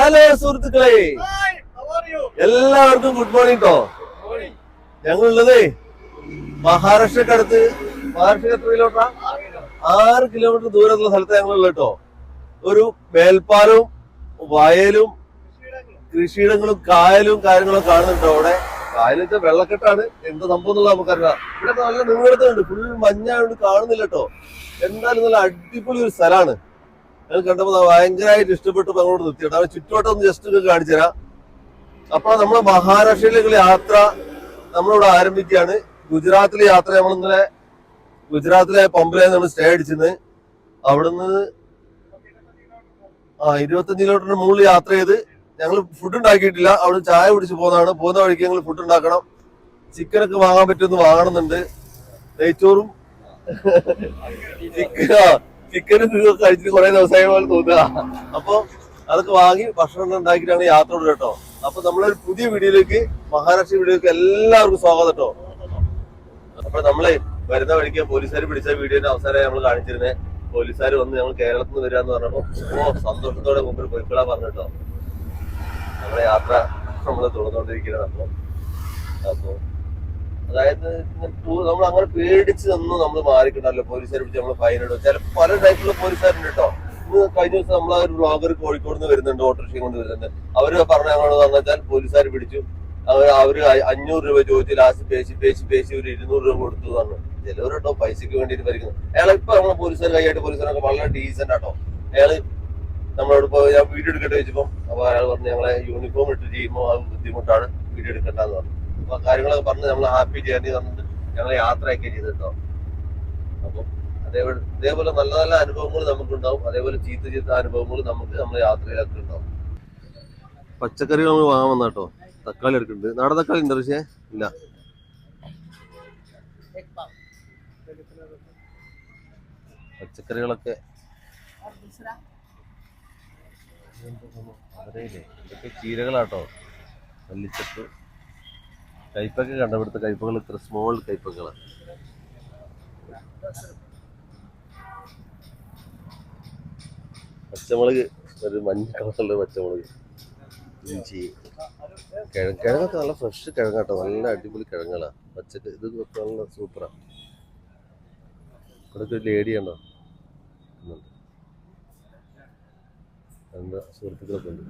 Hello സുഹൃത്തുക്കളെ. എല്ലാവർക്കും good morning കേട്ടോ ഞങ്ങളുള്ളതേ മഹാരാഷ്ട്രക്കടുത്ത് മഹാരാഷ്ട്ര എത്ര ആറ് കിലോമീറ്റർ ദൂരത്തുള്ള സ്ഥലത്ത് ഞങ്ങളുള്ള കേട്ടോ ഒരു മേൽപ്പാലവും വയലും കൃഷിയിടങ്ങളും. കായലും കാര്യങ്ങളും കാണുന്നുണ്ട് അവിടെ. കായലിന്റെ വെള്ളക്കെട്ടാണ്. എന്ത് സംഭവം എന്നുള്ളത് നമുക്കറിയാം ഇവിടെ നല്ല നീളത്തുണ്ട് ഫുൾ മഞ്ഞായോണ്ട് കാണുന്നില്ല കേട്ടോ എന്തായാലും നല്ല അടിപൊളി ഒരു സ്ഥലമാണ്. ഞാൻ കണ്ടപ്പോ ഭയങ്കരമായിട്ട് ഇഷ്ടപ്പെട്ടു അങ്ങോട്ട് നിർത്തിയിട്ട് അവൻ ചുറ്റുവട്ടം ഒന്ന് ജസ്റ്റ് ഒന്ന് കാണിച്ചു തരാം. അപ്പൊ നമ്മൾ മഹാരാഷ്ട്രയിലേക്കുള്ള യാത്ര നമ്മളിവിടെ ആരംഭിക്കുകയാണ്. ഗുജറാത്തിലെ യാത്ര നമ്മൾ ഇന്നലെ ഗുജറാത്തിലെ നമ്മൾ സ്റ്റേ അടിച്ചത്. അവിടുന്ന് ആ ഇരുപത്തഞ്ച് കിലോമീറ്ററിന് മുകളിൽ യാത്ര ചെയ്ത് ഞങ്ങൾ ഫുഡ് ഉണ്ടാക്കിയിട്ടില്ല. അവിടെ ചായ കുടിച്ച് പോകുന്നതാണ് പോകുന്ന വഴിക്ക് ഞങ്ങൾ ഫുഡ് ഉണ്ടാക്കണം. ചിക്കനൊക്കെ വാങ്ങാൻ പറ്റുമെന്ന് വാങ്ങണമെന്നുണ്ട് നെയ്ച്ചോറും. ചിക്കൻ ചിക്കനും കഴിച്ചിട്ട് കുറെ ദിവസമായി പോലെ തോന്നുക. അപ്പൊ അതൊക്കെ വാങ്ങി ഭക്ഷണം ഉണ്ടാക്കിയിട്ടാണ് യാത്ര വിടുക കേട്ടോ. അപ്പൊ നമ്മളൊരു പുതിയ വീഡിയോയിലേക്ക് മഹാരാഷ്ട്ര വീഡിയോയിലേക്ക് എല്ലാവർക്കും സ്വാഗതം കേട്ടോ. അപ്പൊ നമ്മളെ വരുന്ന വഴിക്ക് പോലീസുകാർ പിടിച്ച വീഡിയോന്റെ അവസാനമായി നമ്മൾ കാണിച്ചിരുന്നേ. പോലീസുകാർ വന്ന് ഞങ്ങൾ കേരളത്തിൽ നിന്ന് വരാന്ന് പറഞ്ഞപ്പോ ഓ സന്തോഷത്തോടെ മുമ്പിൽ പോയിക്കൊള്ളാൻ പറഞ്ഞിട്ടോ നമ്മുടെ യാത്ര നമ്മൾ തുടർന്നുകൊണ്ടിരിക്കുകയാണ് അപ്പൊ. അപ്പൊ അതായത് നമ്മൾ അങ്ങനെ പേടിച്ച് നിന്ന് നമ്മൾ മാറിക്കിട്ടല്ലോ പോലീസുകാരെ പിടിച്ച് നമ്മൾ ഫൈൻ ഇടും. ചില പല ടൈപ്പിലുള്ള പോലീസുകാരുണ്ട് കേട്ടോ ഇന്ന് കഴിഞ്ഞ ദിവസം നമ്മളെ ഒരു ബ്ലോഗർ കോഴിക്കോട് നിന്ന് വരുന്നുണ്ട് ഓട്ടോറിക്ഷയും കൊണ്ട് വരുന്നുണ്ട്. അവർ പറഞ്ഞ ഞങ്ങളോട് പറഞ്ഞു വെച്ചാൽ പോലീസുകാർ പിടിച്ചു. അവർ അവർ അഞ്ഞൂറ് രൂപ ചോദിച്ചു ലാസ്റ്റ് പേശി പേശി പേശി ഒരു ഇരുന്നൂറ് രൂപ കൊടുത്തു എന്ന് ചിലവർ കേട്ടോ പൈസക്ക് വേണ്ടിയിട്ട് ഭരിക്കുന്നു. അയാൾ ഇപ്പൊ നമ്മളെ പോലീസുകാർ കൈയായിട്ട് പോലീസുകാരൊക്കെ വളരെ ഡീസന്റ് ആട്ടോ അയാൾ നമ്മളോട് ഞാൻ വീഡിയോ എടുക്കട്ടെ വെച്ചപ്പോ അപ്പൊ അയാൾ പറഞ്ഞു ഞങ്ങളെ യൂണിഫോം ഇട്ട് ചെയ്യുമ്പോൾ അത് ബുദ്ധിമുട്ടാണ് വീഡിയോ എടുക്കണ്ടെന്ന് പറഞ്ഞു. കാര്യങ്ങളൊക്കെ പറഞ്ഞ് നമ്മൾ ഹാപ്പി ജേർണി തന്നിട്ട് ഞങ്ങൾ യാത്രയൊക്കെ ചെയ്തിട്ടോ. അപ്പൊ അതേപോലെ ഇതേപോലെ നല്ല നല്ല അനുഭവങ്ങൾ നമുക്കുണ്ടാവും. അതേപോലെ ചീത്ത ചീത്ത അനുഭവങ്ങൾ നമുക്ക് നമ്മുടെ യാത്രയിലൊക്കെ ഉണ്ടാവും പച്ചക്കറികൾ നമ്മൾ വാങ്ങാൻ വന്നാട്ടോ. തക്കാളി എടുക്കുന്നുണ്ട്. നാടൻ തക്കാളി ഉണ്ട് പക്ഷേ ഇല്ല. പച്ചക്കറികളൊക്കെ. ചീരകളാട്ടോ. മല്ലിച്ചപ്പ്. കയ്പൊക്കെ കണ്ടപിടുത്ത കയ്പകൾ ഇത്ര സ്മോൾ കയ്പകളാണ് പച്ചമുളക് ഒരു മഞ്ഞ കളറുള്ള പച്ചമുളക്. ഇഞ്ചി. കിഴങ്ങ് കിഴങ്ങൊക്കെ നല്ല ഫ്രഷ് കിഴങ്ങാട്ടോ. നല്ല അടിപൊളി കിഴങ്ങുകളാ പച്ചക്ക് ഇത് നല്ല സൂപ്പറാ ഇവിടെ ഒരു ലേഡി ഉണ്ടോ? ഇന്നുണ്ട്. എന്താ സുഹൃത്തുക്കളൊക്കെ ഉണ്ട്.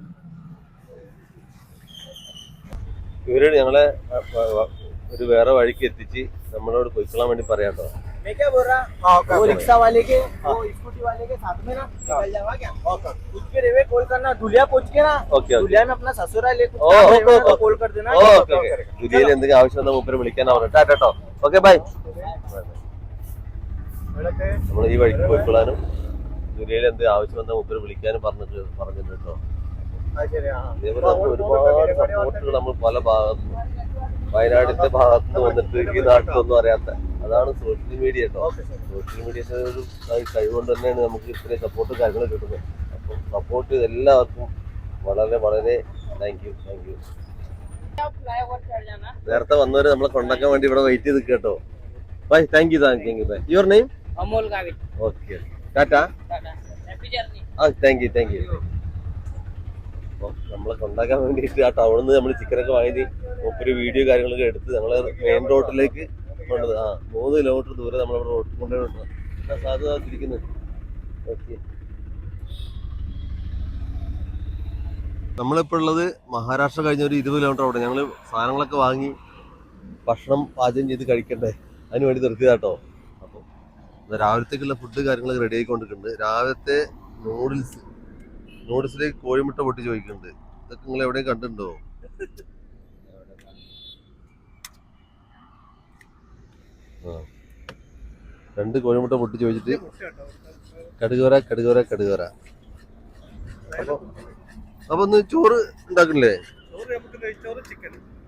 ഇവരോട് ഞങ്ങളെ അ, അ, അ, ഒരു വേറെ വഴിക്ക് എത്തിച്ച് നമ്മളോട് പൊയ്ക്കൊള്ളാൻ വേണ്ടി പറയാട്ടോ मैं क्या बोल रहा वो रिक्शा वाले के वो स्कूटी वाले के साथ में ना निकल जावा क्या कुछ भी रेवे कॉल करना दुलिया पहुंच के ना ഓക്കെ ഓക്കെ दुलिया में अपना ससुराल है कुछ ओ, काम ओ, रहेगा ओ, तो ओ। कॉल कर देना ഓക്കെ ഓക്കെ ദുരിയയിൽ എന്തെങ്കിലും ആവശ്യം വന്നാൽ മൂപ്പര് വിളിക്കാൻ പറഞ്ഞു ടാറ്റോ ഓക്കെ ബൈ നമ്മൾ ഈ വഴിക്ക് പോയിക്കൊള്ളാനും ദുരിയയിൽ എന്ത് ആവശ്യം വന്നാൽ മൂപ്പര് വിളിക്കാനും പറഞ്ഞിട്ട് പറഞ്ഞിട്ടുണ്ട് കേട്ടോ ഇതേപോലെ ഒരുപാട് സപ്പോർട്ടുകൾ നമ്മൾ പല ഭാഗത്തു വയനാടിന്റെ ഭാഗത്ത് നിന്ന് വന്നിട്ട് ഈ നാട്ടിലൊന്നും അറിയാത്ത. അതാണ് സോഷ്യൽ മീഡിയ കേട്ടോ സോഷ്യൽ മീഡിയയുടെ ഒരു കഴിവുകൊണ്ട് തന്നെയാണ് നമുക്ക് ഇത്രയും സപ്പോർട്ട് കാര്യങ്ങൾ കിട്ടുന്നത്. അപ്പം സപ്പോർട്ട് ചെയ്ത് എല്ലാവർക്കും വളരെ വളരെ താങ്ക് യു താങ്ക് യു നേരത്തെ വന്നവര് നമ്മളെ കൊണ്ടാക്കാൻ വേണ്ടി ഇവിടെ വെയിറ്റ് ചെയ്ത് കേട്ടോ. Bye thank you thank you bye your name okay Tata? ആ താങ്ക് യു താങ്ക് യു അപ്പോൾ നമ്മൾ കൊണ്ടാക്കാൻ വേണ്ടിയിട്ട് ആ ടൗണിൽ നിന്ന് നമ്മൾ ചിക്കനൊക്കെ വാങ്ങി മൂപ്പര് വീഡിയോ കാര്യങ്ങളൊക്കെ എടുത്ത് നമ്മൾ മെയിൻ റോഡിലേക്ക് കൊണ്ടത് ആ മൂന്ന് കിലോമീറ്റർ ദൂരെ നമ്മൾ റോഡ് കൊണ്ടുപോയി സാധ്യത തിരിക്കുന്നത് ഓക്കെ നമ്മളിപ്പോൾ ഉള്ളത് മഹാരാഷ്ട്ര കഴിഞ്ഞ ഒരു ഇരുപത് കിലോമീറ്റർ അവിടെ. ഞങ്ങൾ സാധനങ്ങളൊക്കെ വാങ്ങി ഭക്ഷണം പാചകം ചെയ്ത് കഴിക്കണ്ടേ? അതിന് വേണ്ടി നിർത്തിയതാട്ടോ. അപ്പോൾ രാവിലത്തേക്കുള്ള ഫുഡ് കാര്യങ്ങളൊക്കെ റെഡി ആയിക്കൊണ്ടിരിക്കുന്നുണ്ട് രാവിലത്തെ നൂഡിൽസ് നൂഡിൽസിലേക്ക് കോഴിമുട്ട പൊട്ടി ചോദിക്കുന്നുണ്ട് ഇതൊക്കെ നിങ്ങൾ എവിടെയും കണ്ടിട്ടുണ്ടോ? രണ്ട് കോഴിമുട്ട പൊട്ടി ചോദിച്ചിട്ട് കടുകോര കടുകോര കടുകോര അപ്പൊ അപ്പൊ ഒന്ന് ചോറ് ഉണ്ടാക്കണില്ലേ?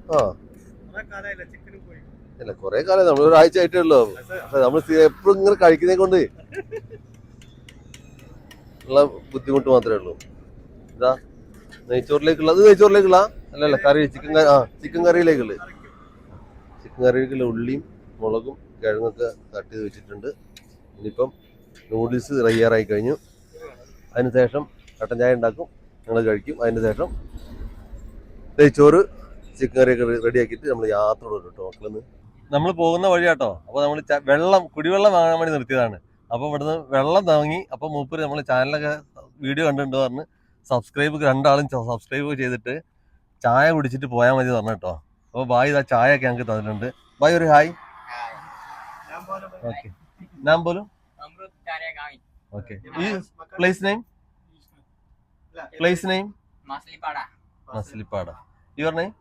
ആ. അല്ല കൊറേ കാലം നമ്മൾ ഒരാഴ്ച ആയിട്ടേ ഉള്ളൂ. നമ്മൾ എപ്പോഴും ഇങ്ങനെ കഴിക്കുന്നേ കൊണ്ട് ഉള്ള ബുദ്ധിമുട്ട് മാത്രമേ ഉള്ളൂ. ഇതാ നെയ്ച്ചോറിലേക്കുള്ള അത് നെയ്ച്ചോറിലേക്കുള്ള? അല്ലല്ല കറി ചിക്കൻ ആ ചിക്കൻ കറിയിലേക്കുള്ള. ചിക്കൻ കറിയിലേക്കുള്ള ഉള്ളിയും മുളകും കിഴങ്ങൊക്കെ കട്ട് ചെയ്ത് വെച്ചിട്ടുണ്ട്. ഇനിയിപ്പം നൂഡിൽസ് തയ്യാറായി കഴിഞ്ഞു. അതിനുശേഷം കട്ടൻ ചായ ഉണ്ടാക്കും. ഞങ്ങൾ കഴിക്കും. അതിന് ശേഷം നെയ്ച്ചോറ് ചിക്കൻ കറിയൊക്കെ റെഡിയാക്കിയിട്ട് നമ്മൾ യാത്ര കേട്ടോ മക്കളെന്ന് നമ്മൾ പോകുന്ന വഴിയാട്ടോ. അപ്പോൾ നമ്മൾ വെള്ളം കുടിവെള്ളം വാങ്ങാൻ വേണ്ടി നിർത്തിയതാണ്. അപ്പോൾ ഇവിടുന്ന് വെള്ളം തങ്ങി അപ്പോൾ മൂപ്പര് നമ്മൾ ചാനലൊക്കെ വീഡിയോ കണ്ടിട്ടുണ്ട് പറഞ്ഞ് സബ്സ്ക്രൈബ് രണ്ടാളും സബ്സ്ക്രൈബ് ചെയ്തിട്ട് ചായ കുടിച്ചിട്ട് പോയാൽ മതി പറഞ്ഞു കേട്ടോ. അപ്പോൾ ബായ് ഇതാ ചായ ഒക്കെ ഞങ്ങൾക്ക് തന്നിട്ടുണ്ട്. ബായ് ഒരു ഹായ്. ഓക്കെ. ഞാൻ പോലും? ഓക്കെ. ഈ place name place name Masilippada. Your name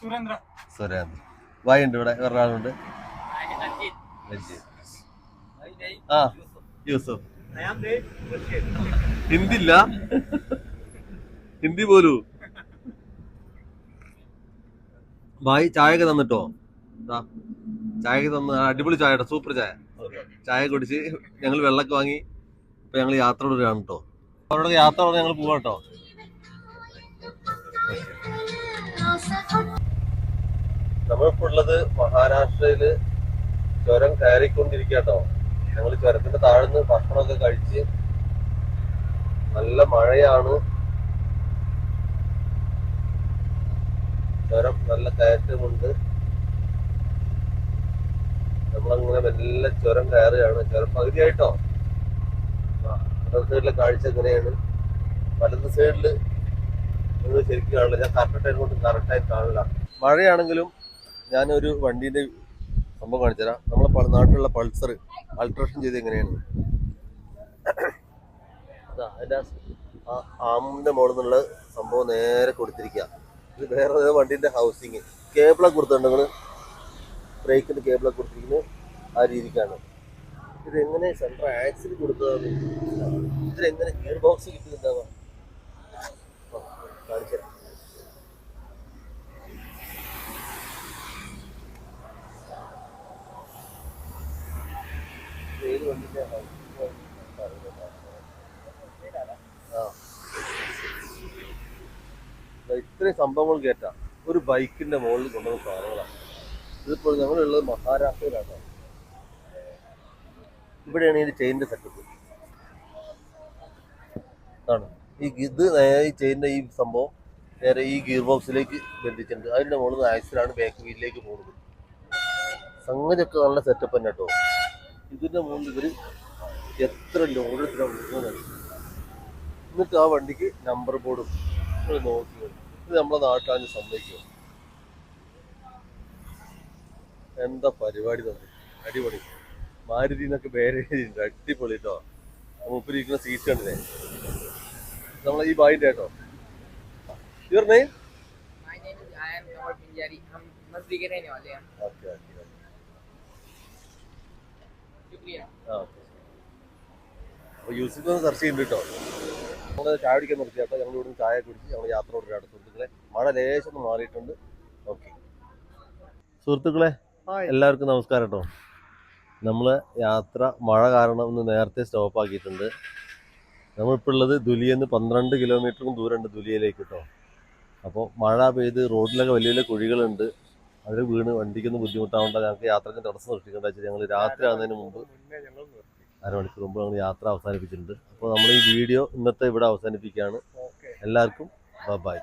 Surendra. Surendra. Bye ഉണ്ട് ഇവിടെ വേറൊരാളുണ്ട്. ആ. യൂസഫ് ഹിന്ദില്ല. ഹിന്ദി പോലൂ. ഭായി ചായയൊക്കെ തന്നിട്ടോ? ചായയൊക്കെ തന്ന അടിപൊളി ചായ സൂപ്പർ ചായ. ചായ കുടിച്ച് ഞങ്ങൾ വെള്ളമൊക്കെ വാങ്ങി ഇപ്പൊ ഞങ്ങൾ യാത്ര തുടരുകയാണ് കേട്ടോ അവരോട് യാത്ര പറഞ്ഞ് ഞങ്ങൾ പോവാട്ടോ. നമ്മളിപ്പോ ഉള്ളത് മഹാരാഷ്ട്രയിൽ ചുരം കയറിക്കൊണ്ടിരിക്കട്ടോ ഞങ്ങൾ ചുരത്തിന്റെ താഴ്ന്ന് ഭക്ഷണമൊക്കെ കഴിച്ച് നല്ല മഴയാണ്. ചുരം നല്ല കയറ്റമുണ്ട്. നമ്മളങ്ങനെ മെല്ലെ ചുരം കയറുകയാണ്. ചുരം പകുതിയായിട്ടോ? ഇടത് സൈഡിലെ കാഴ്ച എങ്ങനെയാണ് വലത് സൈഡിൽ നിങ്ങൾ ശരിക്കും കാണില്ല ഞാൻ കറക്റ്റ് ടൈം കൊണ്ട് കറക്റ്റായി കാണില്ല. മഴയാണെങ്കിലും ഞാനൊരു വണ്ടീന്റെ സംഭവം കാണിച്ചുതരാം നമ്മളെ പ- നാട്ടിലുള്ള പൾസർ അൾട്രേഷൻ ചെയ്ത് എങ്ങനെയാണ്? അതാ അതിന്റെ ആ ആമിന്റെ മുകളിൽ നിന്നുള്ള സംഭവം നേരെ കൊടുത്തിരിക്കുക. ഇത് വേറെ ഏതോ വണ്ടിന്റെ ഹൗസിങ് കേബിളൊക്കെ നിങ്ങൾ ബ്രേക്കിന്റെ കേബിളൊക്കെ കൊടുത്തിരിക്കുന്നത് ആ രീതിക്കാണ്. ഇതെങ്ങനെ സെൻട്രൽ ആക്സിൽ കൊടുത്തതാണ് ഇതിലെങ്ങനെ ഗിയർ ബോക്സ് കിട്ടുന്നുണ്ടാവുക കാണിച്ചു തരാം ഇത് ഏത് വണ്ടിന്റെ ആ ദാ ഇത്രയും സംഭവങ്ങൾ കേട്ടാ. ഒരു ബൈക്കിന്റെ മുകളിൽ കൊണ്ടുവന്ന സാധനങ്ങളാണ് ഇതിപ്പോൾ ഞങ്ങളുള്ളത് മഹാരാഷ്ട്രയിലാണ്. ഇവിടെയാണ് ഇതിന്റെ ചെയിന്റെ സെറ്റപ്പ് ആണ് ഈ ഇത് ഈ ചെയിന്റെ ഈ സംഭവം നേരെ ഈ ഗിയർ ബോക്സിലേക്ക് ബന്ധിച്ചിട്ടുണ്ട്. അതിന്റെ മുകളിൽ നിന്ന് ആക്സിലാണ് ബാക്ക് വീലിലേക്ക് പോകുന്നത്. സംഗതിയൊക്കെ നല്ല സെറ്റപ്പ് തന്നെ കേട്ടോ ഇതിന്റെ മുകളിൽ ഇവർ എത്ര ലോഡ് ഇത്ര ഒഴുകുന്നത് എന്നിട്ട് ആ വണ്ടിക്ക് നമ്പർ ബോർഡും നോക്കി ഇത് നമ്മളെ നാട്ടാണ് സംഭവിക്കുക എന്താ പരിപാടി തന്നെ അടിപൊളി. മാരുതിന്നൊക്കെ വേറെ അടിപൊളി കേട്ടോ മുപ്പിലിരിക്കുന്ന സീറ്റ് കണ്ടില്ലേ? നമ്മളെ ഈ ബായിന്റെ കേട്ടോ യുവർ നെയിം ഓക്കെ ഓക്കെ അപ്പോൾ യൂസിഫ് സെർച്ച് ചെയ്യുന്നുണ്ട് കേട്ടോ. നമ്മൾ ചായ കുടിക്കാൻ നിർത്തി. കേട്ടോ ഞങ്ങൾ ഇവിടുന്ന് ചായ കുടിച്ച് ഞങ്ങൾ യാത്ര തുടരുകയാണ് സുഹൃത്തുക്കളെ മഴ ലേശം മാറിയിട്ടുണ്ട്. ഓക്കെ. സുഹൃത്തുക്കളെ എല്ലാവർക്കും നമസ്കാരം കേട്ടോ. നമ്മൾ യാത്ര മഴ കാരണം ഒന്ന് നേരത്തെ സ്റ്റോപ്പ് ആക്കിയിട്ടുണ്ട്. നമ്മളിപ്പോൾ ഉള്ളത് ദുലിയെന്ന് പന്ത്രണ്ട് കിലോമീറ്ററും ദൂരമുണ്ട് ദുലിയയിലേക്ക് കേട്ടോ. അപ്പോൾ മഴ പെയ്ത് റോഡിലൊക്കെ വലിയ വലിയ കുഴികളുണ്ട്. അതിൽ വീണ് വണ്ടിക്കൊന്നും ബുദ്ധിമുട്ടാവേണ്ട. ഞങ്ങൾക്ക് യാത്രയ്ക്ക് തടസ്സം സൃഷ്ടിക്കേണ്ട വെച്ചാൽ ഞങ്ങൾ രാത്രി ആകുന്നതിന് മുമ്പ് അരമണിക്കൂർ മുമ്പ് ഞങ്ങൾ യാത്ര അവസാനിപ്പിച്ചിട്ടുണ്ട്. അപ്പോൾ നമ്മൾ ഈ വീഡിയോ ഇന്നത്തെ ഇവിടെ അവസാനിപ്പിക്കുകയാണ്. എല്ലാവർക്കും ബൈ.